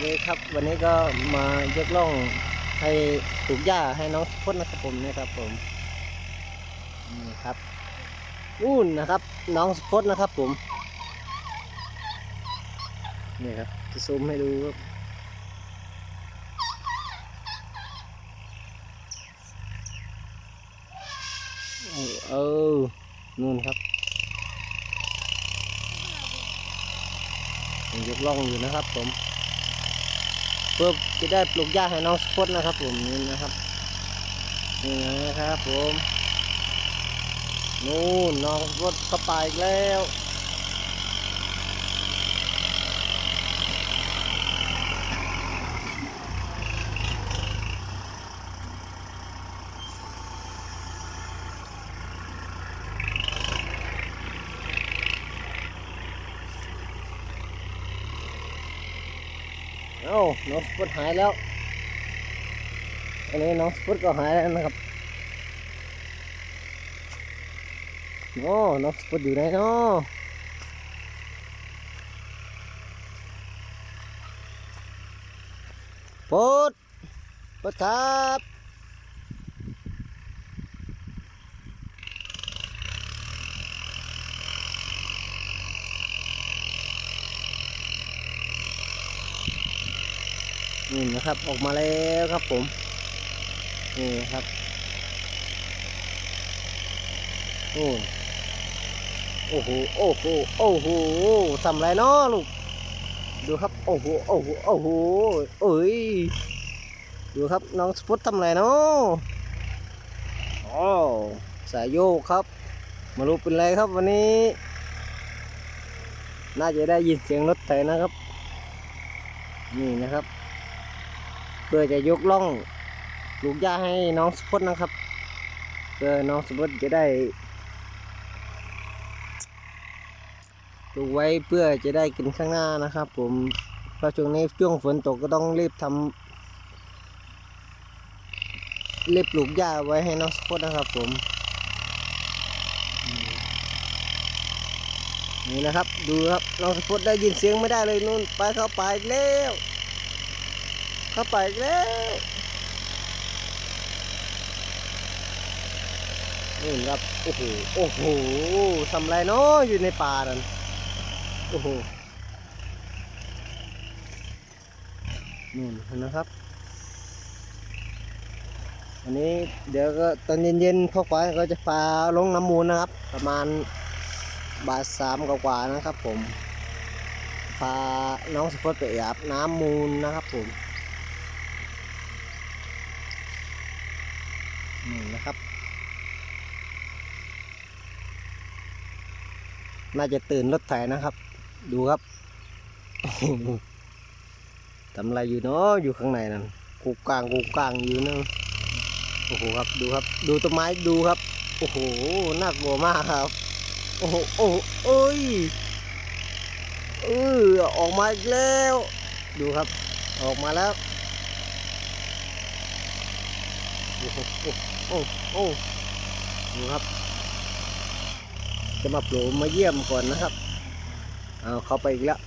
วัสดีครับ วันนี้ก็มายกล่องให้ปลูกหญ้าให้น้องพจน์นะครับผมนะครับผมนี่ครับนู่นนะครับ น้องพจน์นะครับผมนี่ครับจะซูมให้ดูครับเออนู่นครับยังยกล่องอยู่นะครับผม เพื่อจะได้ปลูกหญ้าให้น้องสปอตนะครับผมนี่นะครับนี่นะครับผมนู่นน้องสปอตเข้าไปอีกแล้ว อ้าน้องสปุตหายแล้วอันนี้น้องสปุตก็หายแล้วนะครับโอ้น้องสปุตอยู่ไหนเนาะปอดปอดครับ นี่นะครับออกมาแล้วครับผม นี่ครับโอ้โอ้โหโอ้โหโอ้โหทำไรเนาะลูกดูครับโอ้โหโอ้โหโอ้โหเอ้ยดูครับน้องสปุตทำไรเนาะอ๋อสายโยกครับ มารู้เป็นไรครับวันนี้ น่าจะได้ยินเสียงรถไถนะครับ นี่นะครับ เพื่อจะยกล่องปลูกหญ้าให้น้องสปอตนะครับเพื่อน้องสปอตจะได้ปลูกไว้เพื่อจะได้กินข้างหน้านะครับ ผมเพราะช่วงนี้ช่วงฝนตกก็ต้องรีบทำรีบปลูกหญ้าไว้ให้น้องสปอตนะครับ ผมนี่นะครับ ดูครับน้องสปอตได้ยินเสียงไม่ได้เลยนู่นไปเข้าไปแล้ว เข้าไปอีกแล้วนี่ครับโอ้โหโอ้โหทำไรเนาะอยู่ในป่านั่นโอ้โหนู่นเห็นนะครับ อันนี้เดี๋ยวก็ตอนเย็นๆพ่อควาก็จะพาลงน้ำมูลนะครับ ประมาณบ่ายสามกว่าๆนะครับผมพาน้องสปอตไปอาบน้ำมูลนะครับผม นี่นะครับ น่าจะตื่นรถไถนะครับ ดูครับทำอะไรอยู่เนาะอยู่ข้างในนั่นกูกลางกูกลางอยู่นั่นโอ้โหครับดูครับ ดูต้นไม้ดูครับ โอ้โหน่ากลัวมากครับ โอ้โหโอ้โหเอ้ยเออออกมาอีกแล้ว ดูครับ ออกมาแล้วโอ้โห โอ้โหโอ้ดูครับ จะมาโผล่มาเยี่ยมก่อนนะครับเอาเข้าไปอีกแล้ว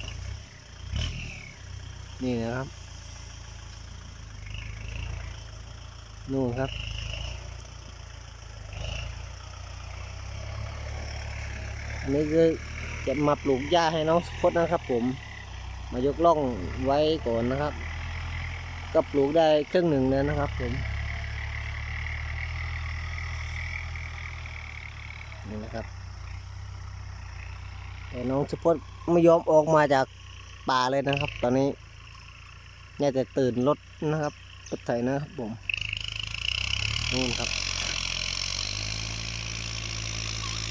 นี่นะครับนู่นครับอันนี้คือจะมาปลูกหญ้าให้น้องสพดนะครับผม มายกล่องไว้ก่อนนะครับ ก็ปลูกได้ครึ่งหนึ่งแล้วนะครับผม นี่นะครับ แต่น้องสปอตไม่ยอมออกมาจากป่าเลยนะครับ ตอนนี้น่าจะตื่นรถนะครับรถไถนะครับผมนู่นครับ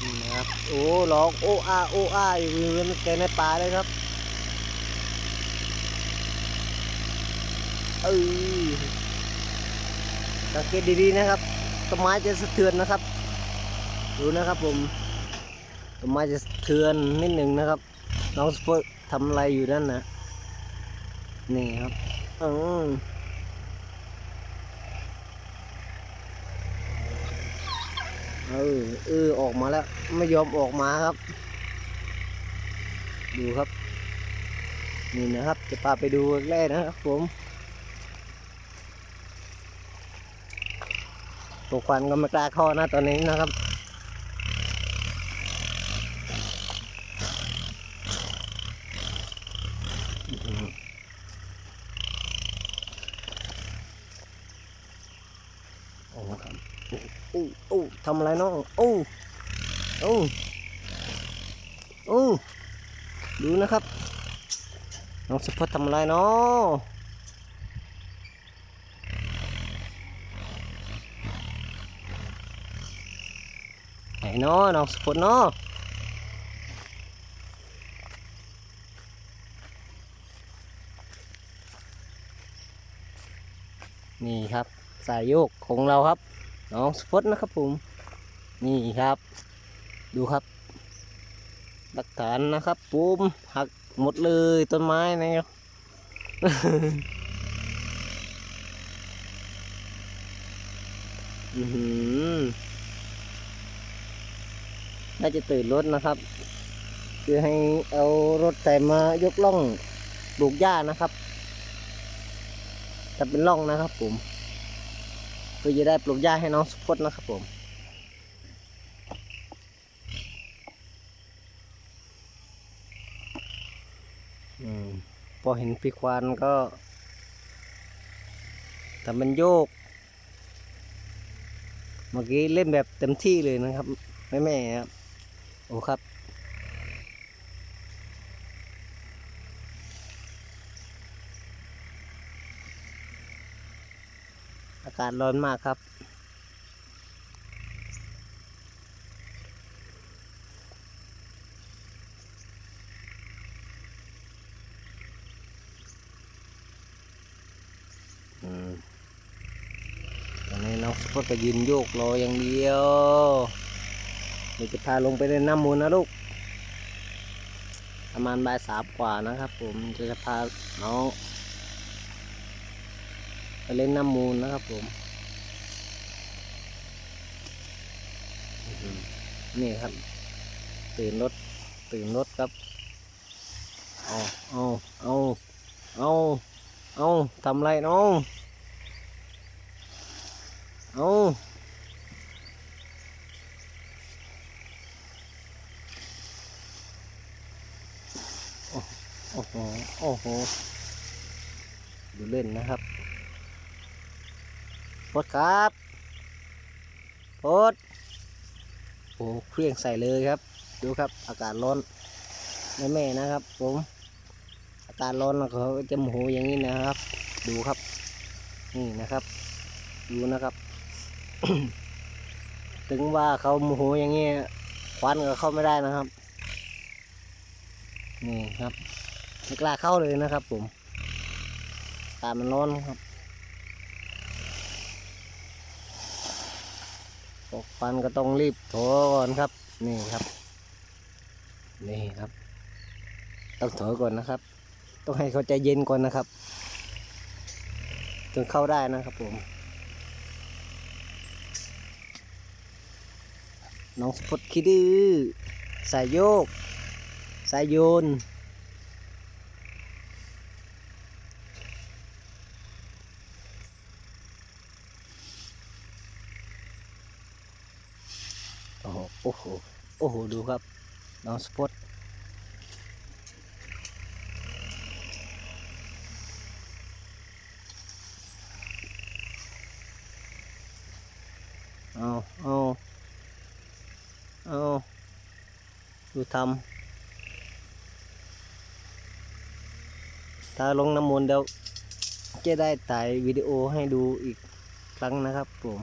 นี่นะครับ โอ้ร้องโอ้อาโอ้อาอยู่ในแกในป่าเลยครับเออสังเกตดีๆนะครับต้นไม้จะสะเทือนนะครับ ดูนะครับผมต้นไม้จะเทือนนิดหนึ่งนะครับ น้องสปอร์ตทำอะไรอยู่นั่นนะนี่ครับอืมเออเออออกมาแล้ว ไม่ยอมออกมาครับ ดูครับ นี่นะครับ จะพาไปดูแรกนะครับผมตัวควันก็ไม่กล้าเข้านะตอนนี้นะครับ โอ้ครับโอ้โอ้ทำอะไรน้องโอ้โอ้โอ้ดูนะครับน้องสปอตทำอะไรเนาะไหนเนาะน้องสปอตเนาะนี่ครับสายโยกของเราครับ น้องสปอตนะครับผม นี่ครับ ดูครับ หลักฐานนะครับปุ้มหักหมดเลยต้นไม้นะครับอือน่าจะตื่นรถนะครับ คือให้เอารถแต่มายกล่องปลูกหญ้านะครับแต่เป็นร่องนะครับผมเพื่อจะได้ปลูกหญ้าให้น้องสุพจน์นะครับผม พอเห็นพี่ควานก็ทำเป็นโยก เมื่อกี้เล่นแบบเต็มที่เลยนะครับ แม่แม่ครับ โอ้ครับ อากาศร้อนมากครับ อืมต อนนี้น้องสปอตก็ยืนโยกรออย่างเดียวเดี๋ยวจะพาลงไปเล่นน้ำมูลนะลูกประมาณบ่ายสามกว่านะครับ ผมจะจะพาน้องไปเล่นน้ำมูลนะครับผมนี่ครับ ตื่นรถตื่นรถครับเอาเอาเอาเอาเอาทำไรน้องเอา โอ้โอ้โห โอ้โห ดูเล่นนะครับพดครับพดโอ้เครื่องใส่เลยครับ ดูครับ อากาศร้อนแม่แม่ๆนะครับ ผม อากาศร้อนแล้วเขาจะโมโหอย่างนี้นะครับ ดูครับ นี่นะครับ ดูนะครับ ถึงว่าเขาโมโหอย่างนี้ควันก็เข้าไม่ได้นะครับ นี่ครับไม่กล้าเข้าเลยนะครับ ผมอามันร้อนครับตกควันก็ต้องรีบโถก่อนครับ นี่ครับ นี่ครับ ต้องถอยก่อนนะครับ ต้องให้เขาใจเย็นก่อนนะครับถึงเข้าได้นะครับผม น้องสปอตคิดดื้อสายโยก สายโยน โอ้โห โอ้โห โอ้โห ดูครับ น้องสปอตเอาเอา เอาดูทำถ้าลงน้ำมนต์เดี๋ยวจะได้ถ่ายวิดีโอให้ดูอีกครั้งนะครับผม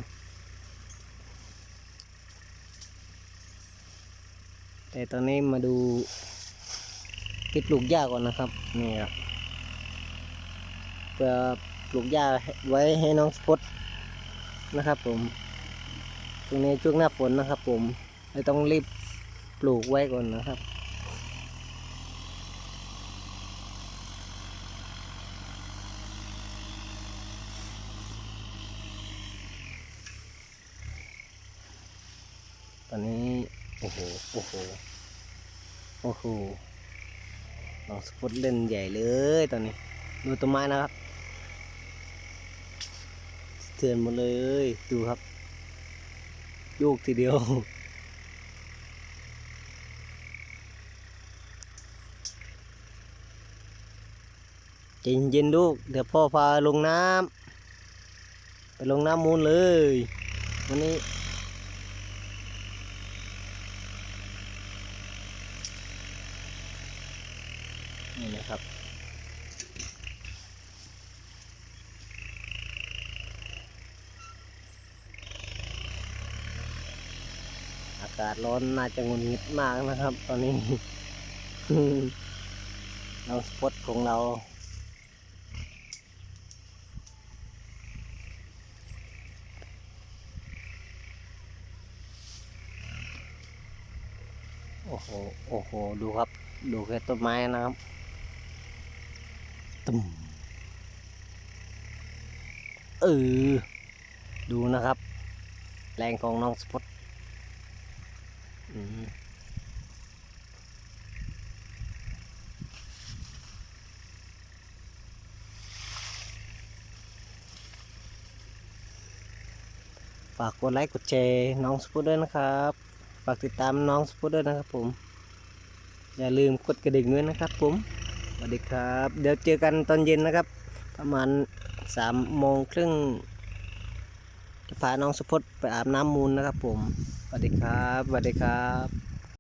แต่ตอนนี้มาดูที่ปลูกหญ้าก่อนนะครับนี่ครับเพื่อปลูกหญ้าไว้ให้น้องสปอตนะครับผมตรงนี้ช่วงหน้าฝนนะครับผม เลยต้องรีบปลูกไว้ก่อนนะครับตอนนี้ โอ้โห โอ้โห โอ้โหน้องสปุตเล่นใหญ่เลยตอนนี้ ดูต้นไม้นะครับเทือนหมดเลย ดูครับ โยกทีเดียว ใจเย็นๆลูก เดี๋ยวพ่อพาลงน้ำไปลงน้ำมูลเลยวันนี้นี่นะครับอากาศร้อนน่าจะหงุนงิดมากนะครับ ตอนนี้ เราสปอตของเรา โอ้โหโอ้โห ดูครับ ดูแค่ต้นไม้นะครับตุ่มเออ ดูนะครับ แรงของน้องสปอตอืมฝากกดไลค์กดแชร์น้องสปอตด้วยนะครับฝากติดตามน้องสปอตด้วยนะครับผม อย่าลืมกดกระดิ่งด้วยนะครับผมสวัสดีครับ เดี๋ยวเจอกันตอนเย็นนะครับ ประมาณสามโมงครึ่งจะพาน้องสปอตไปอาบน้ำมูลนะครับผมสวัสดีครับสวัสดีครับ